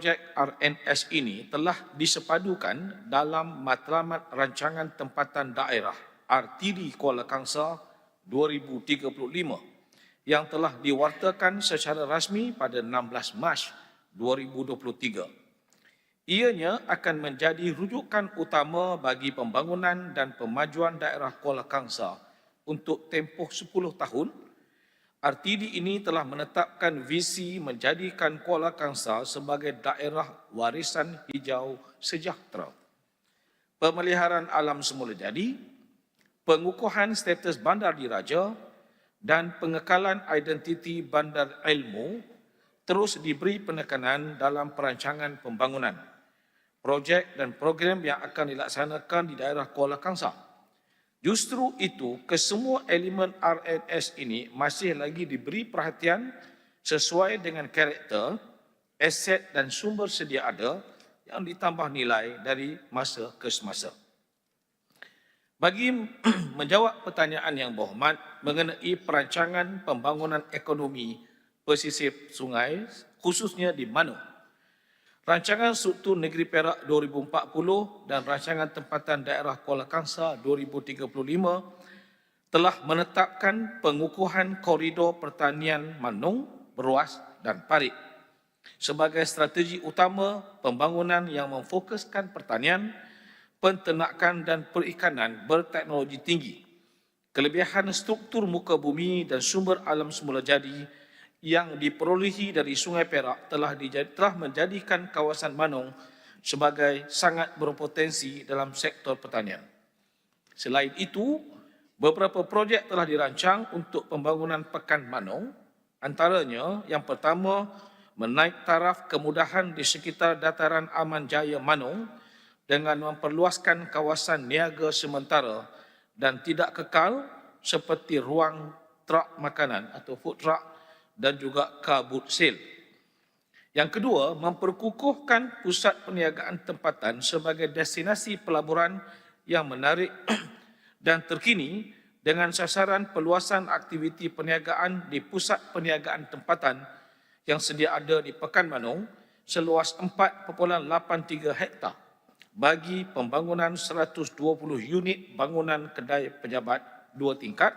projek RNS ini telah disepadukan dalam matlamat rancangan tempatan daerah RTD Kuala Kangsar 2035 yang telah diwartakan secara rasmi pada 16 Mac 2023. Ianya akan menjadi rujukan utama bagi pembangunan dan pemajuan daerah Kuala Kangsar untuk tempoh 10 tahun RTD ini telah menetapkan visi menjadikan Kuala Kangsar sebagai daerah warisan hijau sejahtera. Pemeliharaan alam semula jadi, pengukuhan status bandar diraja dan pengekalan identiti bandar ilmu terus diberi penekanan dalam perancangan pembangunan, projek dan program yang akan dilaksanakan di daerah Kuala Kangsar. Justru itu, kesemua elemen RNS ini masih lagi diberi perhatian sesuai dengan karakter, aset dan sumber sedia ada yang ditambah nilai dari masa ke semasa. Bagi menjawab pertanyaan yang berhormat mengenai perancangan pembangunan ekonomi pesisir sungai, khususnya di Manu, Rancangan Struktur Negeri Perak 2040 dan Rancangan Tempatan Daerah Kuala Kangsar 2035 telah menetapkan pengukuhan koridor pertanian Manung, Beruas dan Parit sebagai strategi utama pembangunan yang memfokuskan pertanian, penternakan dan perikanan berteknologi tinggi. Kelebihan struktur muka bumi dan sumber alam semula jadi yang diperolehi dari Sungai Perak telah, dijad, telah menjadikan kawasan Manong sebagai sangat berpotensi dalam sektor pertanian. Selain itu, beberapa projek telah dirancang untuk pembangunan Pekan Manong, antaranya yang pertama menaik taraf kemudahan di sekitar dataran Aman Jaya Manong dengan memperluaskan kawasan niaga sementara dan tidak kekal seperti ruang truk makanan atau food truck dan juga kabut sil. Yang kedua, memperkukuhkan pusat perniagaan tempatan sebagai destinasi pelaburan yang menarik dan terkini dengan sasaran peluasan aktiviti perniagaan di pusat perniagaan tempatan yang sedia ada di Pekan Manung seluas 4.83 hektar bagi pembangunan 120 unit bangunan kedai pejabat dua tingkat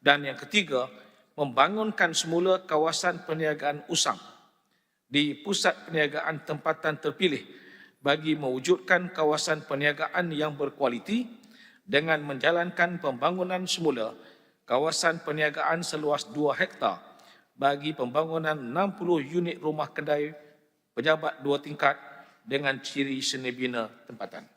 dan yang ketiga membangunkan semula kawasan perniagaan usang di pusat perniagaan tempatan terpilih bagi mewujudkan kawasan perniagaan yang berkualiti dengan menjalankan pembangunan semula kawasan perniagaan seluas 2 hektar bagi pembangunan 60 unit rumah kedai pejabat dua tingkat dengan ciri seni bina tempatan.